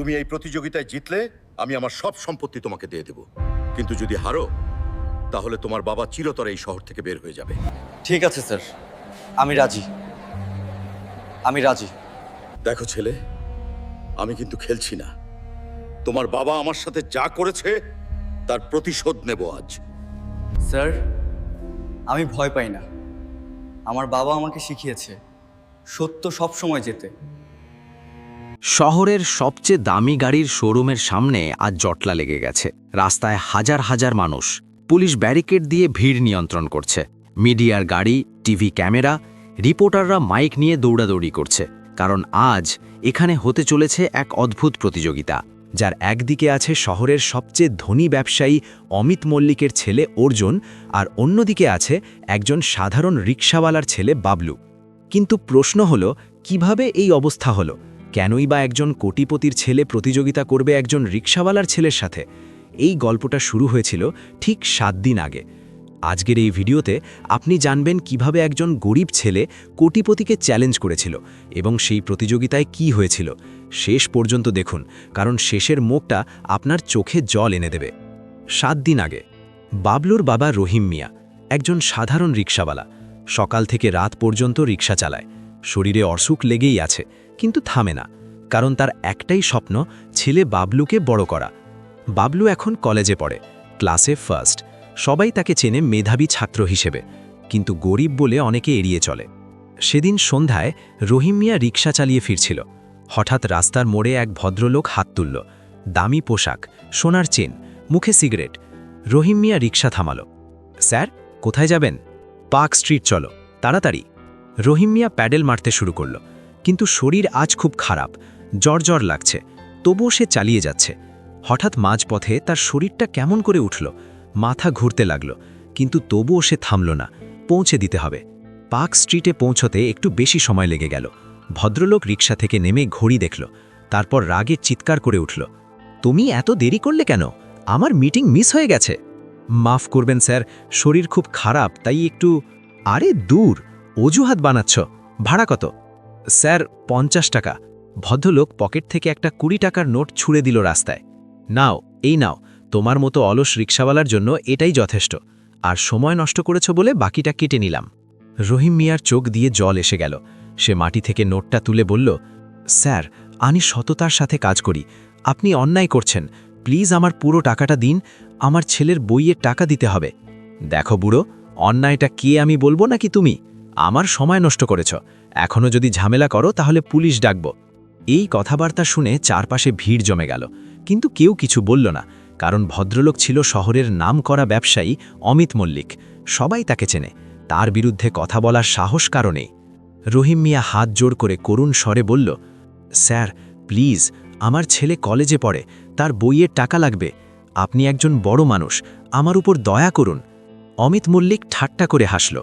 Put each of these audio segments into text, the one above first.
তুমি এই প্রতিযোগিতায় জিতলে আমি আমার সব সম্পত্তি তোমাকে দিয়ে দেব। কিন্তু যদি হারো তাহলে তোমার বাবা চিরতরে এই শহর থেকে বের হয়ে যাবে। ঠিক আছে স্যার। আমি রাজি। আমি রাজি। দেখো ছেলে আমি কিন্তু খেলছি না। তোমার বাবা আমার সাথে যা করেছে তার প্রতিশোধ নেব আজ। স্যার আমি ভয় পাই না। আমার বাবা আমাকে শিখিয়েছে সত্য সব সময় যেতে। শহরের সবচেয়ে দামি গাড়ির শোরুমের সামনে আজ জটলা লেগে গেছে। রাস্তায় হাজার হাজার মানুষ। পুলিশ ব্যারিকেড দিয়ে ভিড় নিয়ন্ত্রণ করছে। মিডিয়ার গাড়ি, টিভি ক্যামেরা, রিপোর্টাররা মাইক নিয়ে দৌড়াদৌড়ি করছে। কারণ আজ এখানে হতে চলেছে এক অদ্ভুত প্রতিযোগিতা, যার একদিকে আছে শহরের সবচেয়ে ধনী ব্যবসায়ী অমিত মল্লিকের ছেলে অর্জুন আর অন্যদিকে আছে একজন সাধারণ রিক্সাওয়ালার ছেলে বাবলু। কিন্তু প্রশ্ন হলো, কীভাবে এই অবস্থা হলো? কেনই বা একজন কোটিপতির ছেলে প্রতিযোগিতা করবে একজন রিক্সাওয়ালার ছেলের সাথে? এই গল্পটা শুরু হয়েছিল ঠিক সাত দিন আগে। আজকের এই ভিডিওতে আপনি জানবেন কীভাবে একজন গরিব ছেলে কোটিপতিকে চ্যালেঞ্জ করেছিল এবং সেই প্রতিযোগিতায় কি হয়েছিল। শেষ পর্যন্ত দেখুন, কারণ শেষের মুখটা আপনার চোখে জল এনে দেবে। সাত দিন আগে, বাবলুর বাবা রহিম মিয়া, একজন সাধারণ রিক্সাওয়ালা, সকাল থেকে রাত পর্যন্ত রিক্সা চালায়। শরীরে অসুখ লেগেই আছে। কিন্তু থামে না, কারণ তার একটাই স্বপ্ন ছেলে বাবলুকে বড় করা। বাবলু এখন কলেজে পড়ে, ক্লাসে ফার্স্ট সবাই তাকে চেনে মেধাবী ছাত্র হিসেবে, কিন্তু গরিব বলে অনেকে এড়িয়ে চলে। সেদিন সন্ধ্যায় রহিম মিয়া রিক্সা চালিয়ে ফিরছিল। হঠাৎ রাস্তার মোড়ে এক ভদ্রলোক হাত তুলল। দামি পোশাক, সোনার চেন, মুখে সিগারেট। রহিম মিয়া রিক্সা থামালো। স্যার, কোথায় যাবেন? পার্ক স্ট্রিট, চলো। তাড়াতাড়ি। রহিম মিয়া প্যাডেল মারতে শুরু করল। কিন্তু শরীর আজ খুব খারাপ, জ্বর লাগছে, তবুও সে চালিয়ে যাচ্ছে। হঠাৎ মাঝপথে তার শরীরটা কেমন করে উঠল, মাথা ঘুরতে লাগল, কিন্তু তবুও সে থামল না, পৌঁছে দিতে হবে। পার্ক স্ট্রিটে পৌঁছতে একটু বেশি সময় লেগে গেল। ভদ্রলোক রিক্সা থেকে নেমে ঘড়ি দেখল, তারপর রাগে চিৎকার করে উঠল, তুমি এত দেরি করলে কেন? আমার মিটিং মিস হয়ে গেছে। মাফ করবেন স্যার, শরীর খুব খারাপ, তাই একটু, আরে দূর, অজুহাত বানাচ্ছ, ভাড়া কত? স্যার, পঞ্চাশ টাকা। ভদ্রলোক পকেট থেকে একটা কুড়ি টাকার নোট ছুঁড়ে দিল রাস্তায়। নাও, এই নাও, তোমার মতো অলস রিক্সাওয়ালার জন্য এটাই যথেষ্ট। আর সময় নষ্ট করেছ বলে বাকিটা কেটে নিলাম। রহিম মিয়ার চোখ দিয়ে জল এসে গেল। সে মাটি থেকে নোটটা তুলে বলল, স্যার, আমি সততার সাথে কাজ করি। আপনি অন্যায় করছেন। প্লিজ আমার পুরো টাকাটা দিন। আমার ছেলের বইয়ের টাকা দিতে হবে। দেখো বুড়ো, অন্যায়টা কে আমি বলব নাকি তুমি? আমার সময় নষ্ট করেছ। এখনও যদি ঝামেলা করো, তাহলে পুলিশ ডাকব। এই কথাবার্তা শুনে চারপাশে ভিড় জমে গেল। কিন্তু কেউ কিছু বলল না, কারণ ভদ্রলোক ছিল শহরের নামকরা ব্যবসায়ী অমিত মল্লিক। সবাই তাকে চেনে। তার বিরুদ্ধে কথা বলার সাহস কারণেই রহিম মিয়া হাত জোর করে করুণ স্বরে বলল, স্যার, প্লিজ, আমার ছেলে কলেজে পড়ে। তার বইয়ের টাকা লাগবে। আপনি একজন বড় মানুষ। আমার উপর দয়া করুন। অমিত মল্লিক ঠাট্টা করে হাসল।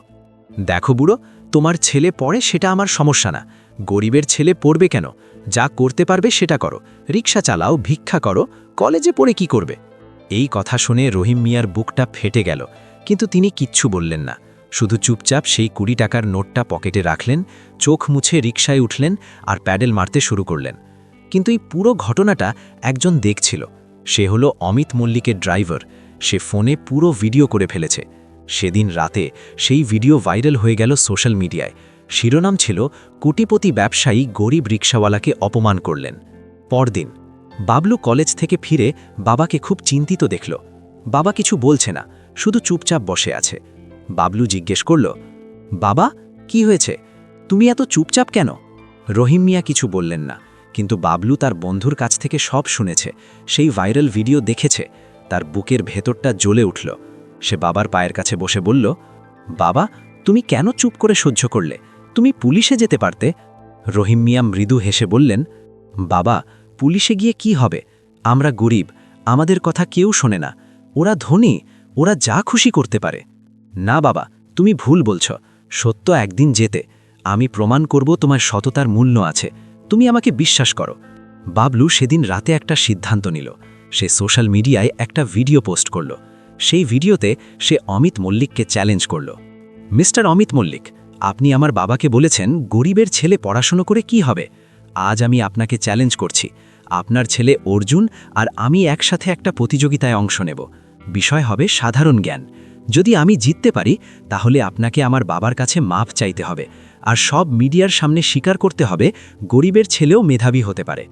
দেখো বুড়ো, তোমার ছেলে পড়ে সেটা আমার সমস্যা না। গরিবের ছেলে পড়বে কেন? যা করতে পারবে সেটা করো। রিক্সা চালাও, ভিক্ষা করো, কলেজে পড়ে কি করবে? এই কথা শুনে রহিম মিয়ার বুকটা ফেটে গেল, কিন্তু তিনি কিচ্ছু বললেন না। শুধু চুপচাপ সেই কুড়ি টাকার নোটটা পকেটে রাখলেন, চোখ মুছে রিকশায় উঠলেন আর প্যাডেল মারতে শুরু করলেন। কিন্তু এই পুরো ঘটনাটা একজন দেখছিল। সে হলো অমিত মল্লিকের ড্রাইভার। সে ফোনে পুরো ভিডিও করে ফেলেছে। সেদিন রাতে সেই ভিডিও ভাইরাল হয়ে গেল সোশ্যাল মিডিয়ায়। শিরোনাম ছিল, কোটিপতি ব্যবসায়ী গরিব রিক্সাওয়ালাকে অপমান করলেন। পরদিন, বাবলু কলেজ থেকে ফিরে বাবাকে খুব চিন্তিত দেখল। বাবা কিছু বলছে না, শুধু চুপচাপ বসে আছে। বাবলু জিজ্ঞেস করল, বাবা, কি হয়েছে? তুমি এত চুপচাপ কেন? রহিম মিয়া কিছু বললেন না, কিন্তু বাবলু তার বন্ধুর কাছ থেকে সব শুনেছে। সেই ভাইরাল ভিডিও দেখেছে। তার বুকের ভেতরটা জ্বলে উঠল। সে বাবার পায়ের কাছে বসে বলল, বাবা, তুমি কেন চুপ করে সহ্য করলে? তুমি পুলিশে যেতে পারতে? রহিম মিয়া মৃদু হেসে বললেন, বাবা, পুলিশে গিয়ে কি হবে? আমরা গরিব, আমাদের কথা কেউ শোনে না। ওরা ধনী, ওরা যা খুশি করতে পারে। না বাবা, তুমি ভুল বলছ। সত্য একদিন যেতে। আমি প্রমাণ করব তোমার সততার মূল্য আছে। তুমি আমাকে বিশ্বাস করো। বাবলু সেদিন রাতে একটা সিদ্ধান্ত নিল। সে সোশ্যাল মিডিয়ায় একটা ভিডিও পোস্ট করল। সেই ভিডিওতে সে অমিত মল্লিককে চ্যালেঞ্জ করল। মিস্টার অমিত মল্লিক, আপনি আমার বাবাকে বলেছেন গরিবের ছেলে পড়াশুনো করে কি হবে। আজ আমি আপনাকে চ্যালেঞ্জ করছি। আপনার ছেলে অর্জুন আর আমি একসাথে একটা প্রতিযোগিতায় অংশ নেব। বিষয় হবে সাধারণ জ্ঞান। যদি আমি জিততে পারি, তাহলে আপনাকে আমার বাবার কাছে মাপ চাইতে হবে। আর সব মিডিয়ার সামনে স্বীকার করতে হবে গরিবের ছেলেও মেধাবী হতে পারে।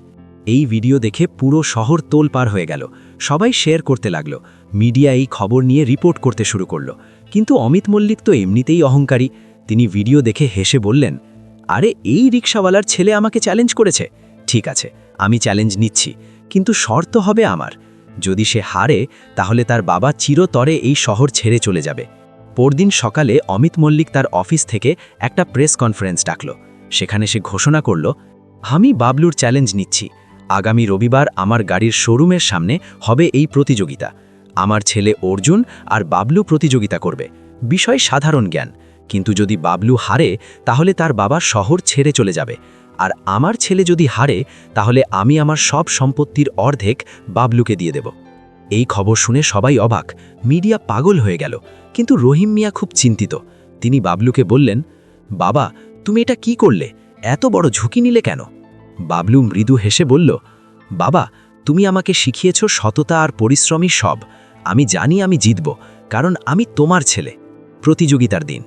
এই ভিডিও দেখে পুরো শহর তোলপার হয়ে গেল। সবাই শেয়ার করতে লাগল। মিডিয়া এই খবর নিয়ে রিপোর্ট করতে শুরু করল। কিন্তু অমিত মল্লিক তো এমনিতেই অহংকারী। তিনি ভিডিও দেখে হেসে বললেন, আরে, এই রিক্সাওয়ালার ছেলে আমাকে চ্যালেঞ্জ করেছে। ঠিক আছে, আমি চ্যালেঞ্জ নিচ্ছি, কিন্তু শর্ত হবে আমার। যদি সে হারে, তাহলে তার বাবা চিরতরে এই শহর ছেড়ে চলে যাবে। পরদিন সকালে অমিত মল্লিক তার অফিস থেকে একটা প্রেস কনফারেন্স ডাকল। সেখানে সে ঘোষণা করল, আমি বাবলুর চ্যালেঞ্জ নিচ্ছি। আগামী রবিবার আমার গাড়ির শোরুমের সামনে হবে এই প্রতিযোগিতা। আমার ছেলে অর্জুন আর বাবলু প্রতিযোগিতা করবে। বিষয় সাধারণ জ্ঞান। কিন্তু যদি বাবলু হারে, তাহলে তার বাবা শহর ছেড়ে চলে যাবে। আর আমার ছেলে যদি হারে, তাহলে আমি আমার সব সম্পত্তির অর্ধেক বাবলুকে দিয়ে দেব। এই খবর শুনে সবাই অবাক। মিডিয়া পাগল হয়ে গেল। কিন্তু রহিম মিয়া খুব চিন্তিত। তিনি বাবলুকে বললেন, বাবা, তুমি এটা কি করলে? এত বড় ঝুঁকি নিলে কেন? বাবলু মৃদু হেসে বলল, বাবা, তুমি আমাকে শিখিয়েছ সততা আর পরিশ্রমী সব। আমি জানি আমি জিতব, কারণ আমি তোমার ছেলে। প্রতিযোগিতার দিন।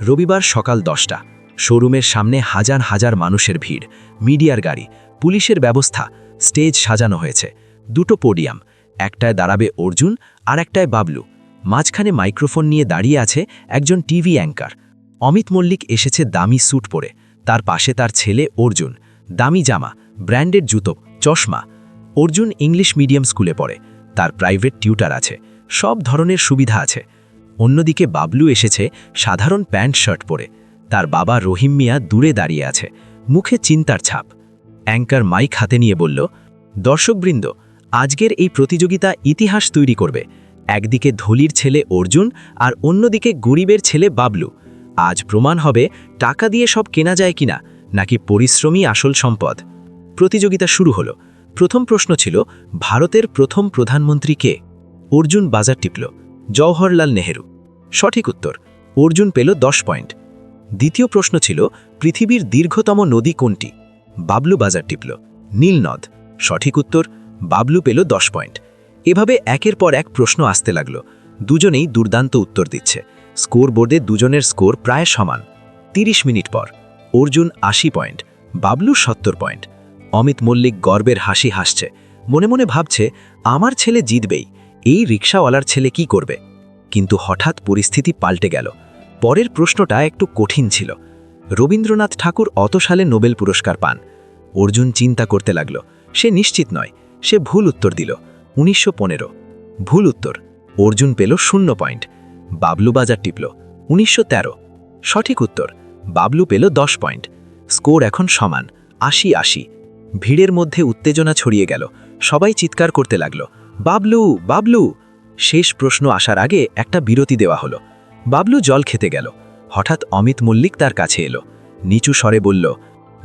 রবিবার সকাল দশটা। শোরুমের সামনে হাজার হাজার মানুষের ভিড়। মিডিয়ার গাড়ি। পুলিশের ব্যবস্থা। স্টেজ সাজানো হয়েছে। দুটো পোডিয়াম। একটায় দাঁড়াবে অর্জুন আর একটায় বাবলু। মাঝখানে মাইক্রোফোন নিয়ে দাঁড়িয়ে আছে একজন টিভি অ্যাঙ্কার। অমিত মল্লিক এসেছে দামি স্যুট পরে। তার পাশে তার ছেলে অর্জুন। দামি জামা, ব্র্যান্ডেড জুতো, চশমা। অর্জুন ইংলিশ মিডিয়াম স্কুলে পড়ে, তার প্রাইভেট টিউটার আছে, সব ধরনের সুবিধা আছে। অন্যদিকে বাবলু এসেছে, সাধারণ প্যান্ট শার্ট পরে। তার বাবা রহিম মিয়া দূরে দাঁড়িয়ে আছে, মুখে চিন্তার ছাপ। অ্যাঙ্কার মাইক হাতে নিয়ে বলল, দর্শকবৃন্দ, আজকের এই প্রতিযোগিতা ইতিহাস তৈরি করবে। একদিকে ধলির ছেলে অর্জুন আর অন্যদিকে গরিবের ছেলে বাবলু। আজ প্রমাণ হবে টাকা দিয়ে সব কেনা যায় কিনা। নাকি পরিশ্রমী আসল সম্পদ? প্রতিযোগিতা শুরু হলো। প্রথম প্রশ্ন ছিল, ভারতের প্রথম প্রধানমন্ত্রী কে? অর্জুন বাজার টিপল, জওহরলাল নেহেরু। সঠিক উত্তর, অর্জুন পেল দশ পয়েন্ট। দ্বিতীয় প্রশ্ন ছিল, পৃথিবীর দীর্ঘতম নদী কোনটি? বাবলু বাজার টিপল, নীলনদ। সঠিক উত্তর, বাবলু পেল দশ পয়েন্ট। এভাবে একের পর এক প্রশ্ন আসতে লাগল। দুজনেই দুর্দান্ত উত্তর দিচ্ছে। স্কোর বোর্ডে দুজনের স্কোর প্রায় সমান। ৩০ মিনিট পর। অর্জুন আশি পয়েন্ট, বাবলু সত্তর পয়েন্ট। অমিত মল্লিক গর্বের হাসি হাসছে। মনে মনে ভাবছে, আমার ছেলে জিতবেই, এই রিক্সাওয়ালার ছেলে কি করবে? কিন্তু হঠাৎ পরিস্থিতি পাল্টে গেল। পরের প্রশ্নটা একটু কঠিন ছিল। রবীন্দ্রনাথ ঠাকুর অত সালে নোবেল পুরস্কার পান। অর্জুন চিন্তা করতে লাগল। সে নিশ্চিত নয়, সে ভুল উত্তর দিল। উনিশশো পনেরো। ভুল উত্তর। অর্জুন পেল শূন্য পয়েন্ট। বাবলু বাজার টিপল। উনিশশো তেরো। সঠিক উত্তর। বাবলু পেল দশ পয়েন্ট। স্কোর এখন সমান, আশি আশি। ভিড়ের মধ্যে উত্তেজনা ছড়িয়ে গেল। সবাই চিৎকার করতে লাগল, বাবলু বাবলু! শেষ প্রশ্ন আসার আগে একটা বিরতি দেওয়া হলো। বাবলু জল খেতে গেল। হঠাৎ অমিত মল্লিক তার কাছে এলো। নিচু স্বরে বলল,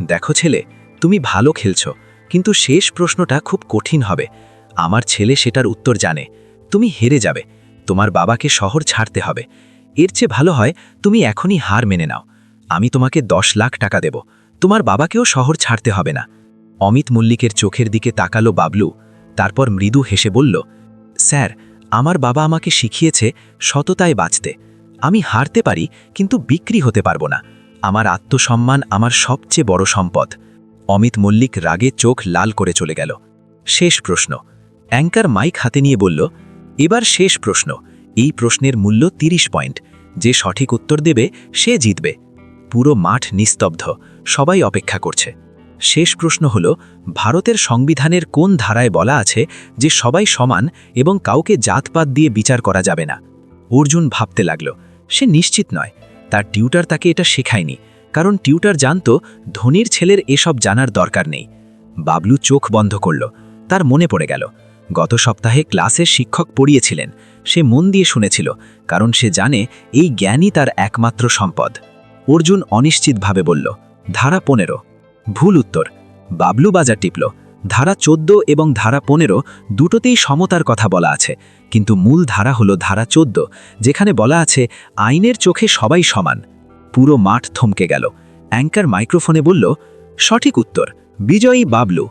দেখো ছেলে, তুমি ভালো খেলছ, কিন্তু শেষ প্রশ্নটা খুব কঠিন হবে। আমার ছেলে সেটার উত্তর জানে। তুমি হেরে যাবে। তোমার বাবাকে শহর ছাড়তে হবে। এর চেয়ে ভালো হয় তুমি এখনই হার মেনে নাও। আমি তোমাকে দশ লাখ টাকা দেব। তোমার বাবাকেও শহর ছাড়তে হবে না। অমিত মল্লিকের চোখের দিকে তাকালো বাবলু। তারপর মৃদু হেসে বলল, স্যার, আমার বাবা আমাকে শিখিয়েছে সততায় বাঁচতে। আমি হারতে পারি, কিন্তু বিক্রি হতে পারব না। আমার আত্মসম্মান আমার সবচেয়ে বড় সম্পদ। অমিত মল্লিক রাগে চোখ লাল করে চলে গেল। শেষ প্রশ্ন। অ্যাঙ্কার মাইক হাতে নিয়ে বলল, এবার শেষ প্রশ্ন। এই প্রশ্নের মূল্য ৩০ পয়েন্ট। যে সঠিক উত্তর দেবে, সে জিতবে। পুরো মাঠ নিস্তব্ধ, সবাই অপেক্ষা করছে। শেষ প্রশ্ন হল, ভারতের সংবিধানের কোন ধারায় বলা আছে যে সবাই সমান এবং কাউকে জাতপাত দিয়ে বিচার করা যাবে না? অর্জুন ভাবতে লাগল, সে নিশ্চিত নয়, তার টিউটার তাকে এটা শেখায়নি, কারণ টিউটার জানত ধনির ছেলের এসব জানার দরকার নেই। বাবলু চোখ বন্ধ করল, তার মনে পড়ে গেল, গত সপ্তাহে ক্লাসের শিক্ষক পড়িয়েছিলেন, সে মন দিয়ে শুনেছিল, কারণ সে জানে এই জ্ঞানই তার একমাত্র সম্পদ। অর্জুন অনিশ্চিতভাবে বলল, ধারা পনেরো। ভুল উত্তর। বাবলু বাজার টিপল, ধারা চোদ্দ এবং ধারা পনেরো দুটোতেই সমতার কথা বলা আছে। কিন্তু মূল ধারা হলো ধারা চোদ্দ, যেখানে বলা আছে, আইনের চোখে সবাই সমান। পুরো মাঠ থমকে গেল। অ্যাঙ্কার মাইক্রোফোনে বলল, সঠিক উত্তর, বিজয়ী বাবলু।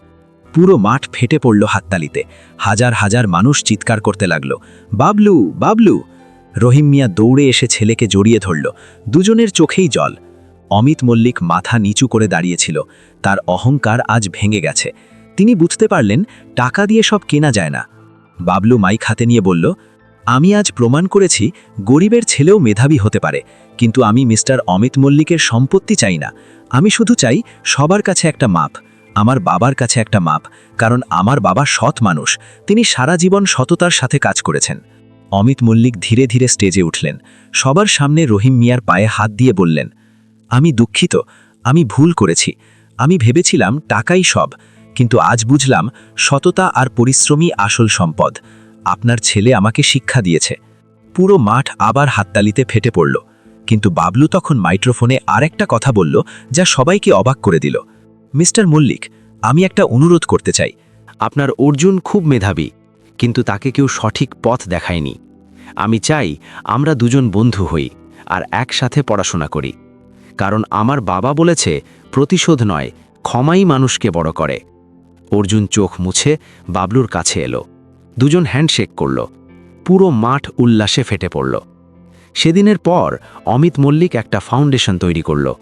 পুরো মাঠ ফেটে পড়ল হাততালিতে। হাজার হাজার মানুষ চিৎকার করতে লাগল, বাবলু বাবলু। রহিম মিয়া দৌড়ে এসে ছেলেকে জড়িয়ে ধরল। দুজনের চোখেই জল। অমিত মল্লিক মাথা নিচু করে দাঁড়িয়েছিল। তার অহংকার আজ ভেঙে গেছে। তিনি বুঝতে পারলেন, টাকা দিয়ে সব কেনা যায় না। বাবলু মাইক হাতে নিয়ে বলল, আমি আজ প্রমাণ করেছি, গরিবের ছেলেও মেধাবী হতে পারে। কিন্তু আমি মিস্টার অমিত মল্লিকের সম্পত্তি চাই না। আমি শুধু চাই, সবার কাছে একটা মাপ, আমার বাবার কাছে একটা মাপ, কারণ আমার বাবা সৎ মানুষ। তিনি সারা জীবন সততার সাথে কাজ করেছেন। অমিত মল্লিক ধীরে ধীরে স্টেজে উঠলেন। সবার সামনে রহিম মিয়ার পায়ে হাত দিয়ে বললেন, আমি দুঃখিত, আমি ভুল করেছি। আমি ভেবেছিলাম টাকাই সব, কিন্তু আজ বুঝলাম সততা আর পরিশ্রমী আসল সম্পদ। আপনার ছেলে আমাকে শিক্ষা দিয়েছে। পুরো মাঠ আবার হাততালিতে ফেটে পড়ল। কিন্তু বাবলু তখন মাইক্রোফোনে আরেকটা কথা বলল, যা সবাইকে অবাক করে দিল। মিস্টার মল্লিক, আমি একটা অনুরোধ করতে চাই। আপনার অর্জুন খুব মেধাবী। কিন্তু তাকে কেউ সঠিক পথ দেখায়নি। আমি চাই আমরা দুজন বন্ধু হই আর একসাথে পড়াশোনা করি। কারণ আমার বাবা বলেছে, প্রতিশোধ নয়, ক্ষমাই মানুষকে বড় করে। অর্জুন চোখ মুছে বাবলুর কাছে এলো। দুজন হ্যান্ডশেক করল। পুরো মাঠ উল্লাসে ফেটে পড়ল। সেদিনের পর অমিত মল্লিক একটা ফাউন্ডেশন তৈরি করল,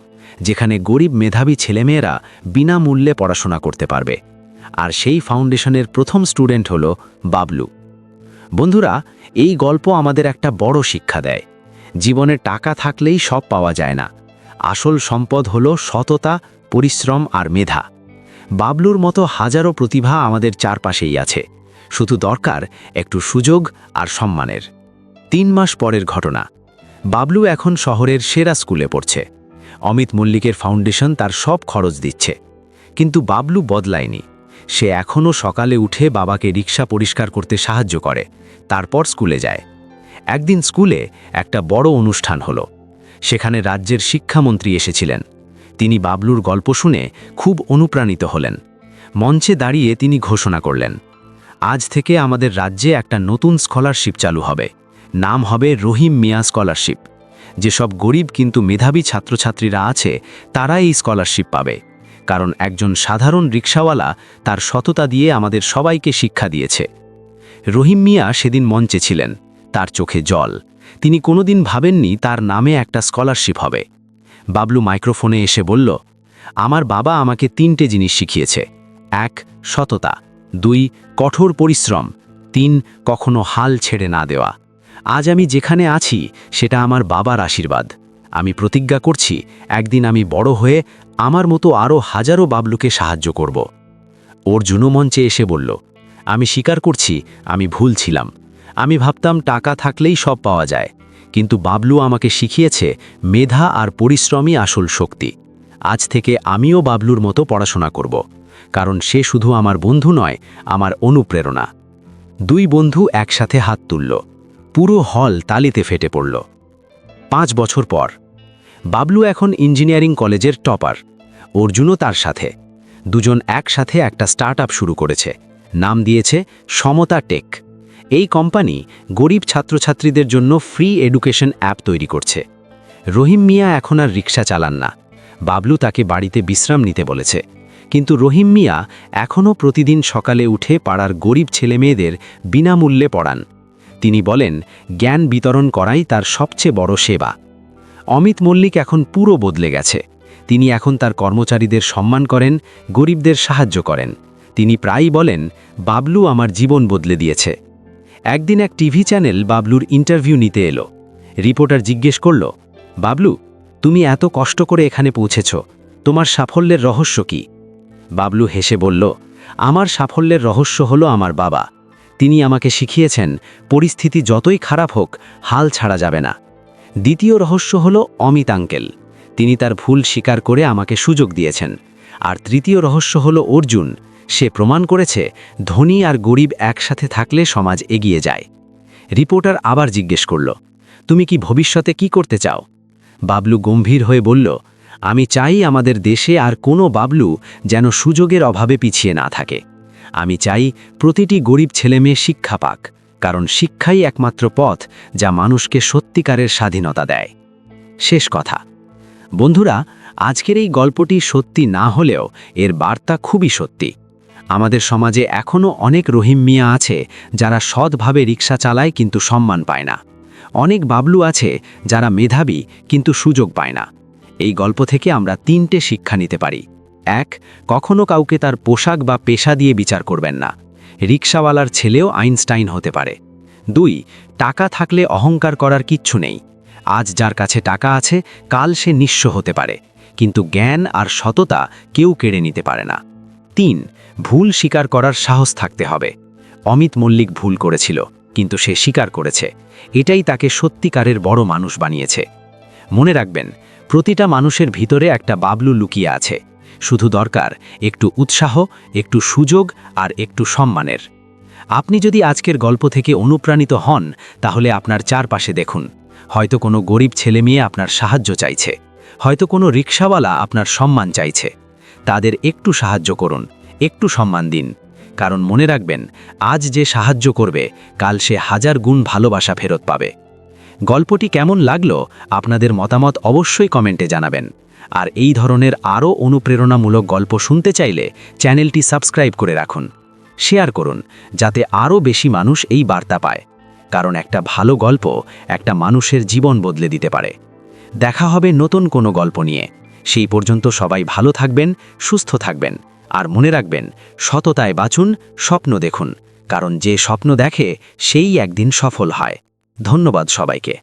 যেখানে গরিব মেধাবী ছেলেমেয়েরা বিনামূল্যে পড়াশোনা করতে পারবে। আর সেই ফাউন্ডেশনের প্রথম স্টুডেন্ট হল বাবলু। বন্ধুরা, এই গল্প আমাদের একটা বড় শিক্ষা দেয়। জীবনে টাকা থাকলেই সব পাওয়া যায় না। আসল সম্পদ হল সততা, পরিশ্রম আর মেধা। বাবলুর মতো হাজারো প্রতিভা আমাদের চারপাশেই আছে। শুধু দরকার একটু সুযোগ আর সম্মানের। তিন মাস পরের ঘটনা। বাবলু এখন শহরের সেরা স্কুলে পড়ছে। অমিত মল্লিকের ফাউন্ডেশন তার সব খরচ দিচ্ছে। কিন্তু বাবলু বদলায়নি। সে এখনও সকালে উঠে বাবাকে রিক্সা পরিষ্কার করতে সাহায্য করে, তারপর স্কুলে যায়। একদিন স্কুলে একটা বড় অনুষ্ঠান হলো। সেখানে রাজ্যের শিক্ষামন্ত্রী এসেছিলেন। তিনি বাবলুর গল্প শুনে খুব অনুপ্রাণিত হলেন। মঞ্চে দাঁড়িয়ে তিনি ঘোষণা করলেন, আজ থেকে আমাদের রাজ্যে একটা নতুন স্কলারশিপ চালু হবে। নাম হবে রহিম মিয়া স্কলারশিপ। যেসব গরিব কিন্তু মেধাবী ছাত্রছাত্রীরা আছে, তারা এই স্কলারশিপ পাবে। কারণ একজন সাধারণ রিক্সাওয়ালা তার সততা দিয়ে আমাদের সবাইকে শিক্ষা দিয়েছে। রহিম মিয়া সেদিন মঞ্চে ছিলেন, তার চোখে জল। তিনি কোনোদিন ভাবেননি তার নামে একটা স্কলারশিপ হবে। বাবলু মাইক্রোফোনে এসে বলল, আমার বাবা আমাকে তিনটে জিনিস শিখিয়েছে। এক, সততা। দুই, কঠোর পরিশ্রম। তিন, কখনো হাল ছেড়ে না দেওয়া। আজ আমি যেখানে আছি, সেটা আমার বাবার আশীর্বাদ। আমি প্রতিজ্ঞা করছি, একদিন আমি বড় হয়ে আমার মতো আরও হাজারো বাবলুকে সাহায্য করব। অর্জুনও মঞ্চে এসে বলল, আমি স্বীকার করছি, আমি ভুল ছিলাম। আমি ভাবতাম টাকা থাকলেই সব পাওয়া যায়। কিন্তু বাবলু আমাকে শিখিয়েছে মেধা আর পরিশ্রমই আসল শক্তি। আজ থেকে আমিও বাবলুর মতো পড়াশোনা করব। কারণ সে শুধু আমার বন্ধু নয়, আমার অনুপ্রেরণা। দুই বন্ধু একসাথে হাত তুলল। পুরো হল তালিতে ফেটে পড়ল। পাঁচ বছর পর বাবলু এখন ইঞ্জিনিয়ারিং কলেজের টপার। অর্জুনও তার সাথে। দুজন একসাথে একটা স্টার্টআপ শুরু করেছে। নাম দিয়েছে সমতা টেক। এই কোম্পানি গরিব ছাত্রছাত্রীদের জন্য ফ্রি এডুকেশন অ্যাপ তৈরি করছে। রহিম মিয়া এখন আর রিক্সা চালান না। বাবলু তাকে বাড়িতে বিশ্রাম নিতে বলেছে। কিন্তু রহিম মিয়া এখনও প্রতিদিন সকালে উঠে পাড়ার গরিব ছেলেমেয়েদের বিনামূল্যে পড়ান। তিনি বলেন, জ্ঞান বিতরণ করাই তার সবচেয়ে বড় সেবা। অমিত মল্লিক এখন পুরো বদলে গেছে। তিনি এখন তার কর্মচারীদের সম্মান করেন, গরিবদের সাহায্য করেন। তিনি প্রায়ই বলেন, বাবলু আমার জীবন বদলে দিয়েছে। একদিন এক টিভি চ্যানেল বাবলুর ইন্টারভিউ নিতে এলো। রিপোর্টার জিজ্ঞেস করল, বাবলু, তুমি এত কষ্ট করে এখানে পৌঁছেছ, তোমার সাফল্যের রহস্য কি? বাবলু হেসে বলল, আমার সাফল্যের রহস্য হলো আমার বাবা। তিনি আমাকে শিখিয়েছেন, পরিস্থিতি যতই খারাপ হোক, হাল ছাড়া যাবে না। দ্বিতীয় রহস্য হল অমিত আঙ্কেল। তিনি তার ভুল স্বীকার করে আমাকে সুযোগ দিয়েছেন। আর তৃতীয় রহস্য হল অর্জুন। সে প্রমাণ করেছে, ধনী আর গরিব একসাথে থাকলে সমাজ এগিয়ে যায়। রিপোর্টার আবার জিজ্ঞেস করল, তুমি কি ভবিষ্যতে কি করতে চাও? বাবলু গম্ভীর হয়ে বলল, আমি চাই আমাদের দেশে আর কোনো বাবলু যেন সুযোগের অভাবে পিছিয়ে না থাকে। আমি চাই প্রতিটি গরিব ছেলেমেয়ে শিক্ষা পাক। কারণ শিক্ষাই একমাত্র পথ যা মানুষকে সত্যিকারের স্বাধীনতা দেয়। শেষ কথা। বন্ধুরা, আজকের এই গল্পটি সত্যি না হলেও এর বার্তা খুবই সত্যি। আমাদের সমাজে এখনও অনেক রহিম মিয়া আছে যারা সৎভাবে রিক্সা চালায় কিন্তু সম্মান পায় না। অনেক বাবলু আছে যারা মেধাবী কিন্তু সুযোগ পায় না। এই গল্প থেকে আমরা তিনটে শিক্ষা নিতে পারি। এক, কখনো কাউকে তার পোশাক বা পেশা দিয়ে বিচার করবেন না। রিক্সাওয়ালার ছেলেও আইনস্টাইন হতে পারে। দুই, টাকা থাকলে অহংকার করার কিচ্ছু নেই। আজ যার কাছে টাকা আছে, কাল সে নিঃস্ব হতে পারে। কিন্তু জ্ঞান আর সততা কেউ কেড়ে নিতে পারে না। তিন, ভুল স্বীকার করার সাহস থাকতে হবে। অমিত মল্লিক ভুল করেছিল, কিন্তু সে স্বীকার করেছে। এটাই তাকে সত্যিকারের বড় মানুষ বানিয়েছে। মনে রাখবেন, প্রতিটা মানুষের ভিতরে একটা বাবলু লুকিয়ে আছে। শুধু দরকার একটু উৎসাহ, একটু সুযোগ আর একটু সম্মানের। আপনি যদি আজকের গল্প থেকে অনুপ্রাণিত হন, তাহলে আপনার চারপাশে দেখুন। হয়তো কোনো গরিব ছেলে মেয়ে আপনার সাহায্য চাইছে। হয়তো কোনো রিক্সাওয়ালা আপনার সম্মান চাইছে। তাদের একটু সাহায্য করুন, একটু সম্মান দিন। কারণ মনে রাখবেন, আজ যে সাহায্য করবে, কাল সে হাজার গুণ ভালোবাসা ফেরত পাবে। গল্পটি কেমন লাগল, আপনাদের মতামত অবশ্যই কমেন্টে জানাবেন। আর এই ধরনের আরও অনুপ্রেরণামূলক গল্প শুনতে চাইলে চ্যানেলটি সাবস্ক্রাইব করে রাখুন। শেয়ার করুন, যাতে আরও বেশি মানুষ এই বার্তা পায়। কারণ একটা ভালো গল্প একটা মানুষের জীবন বদলে দিতে পারে। দেখা হবে নতুন কোনো গল্প নিয়ে। সেই পর্যন্ত সবাই ভালো থাকবেন, সুস্থ থাকবেন, আর মনে রাখবেন, সততায় বাঁচুন, স্বপ্ন দেখুন। কারণ যে স্বপ্ন দেখে, সেই একদিন সফল হয়। ধন্যবাদ সবাইকে।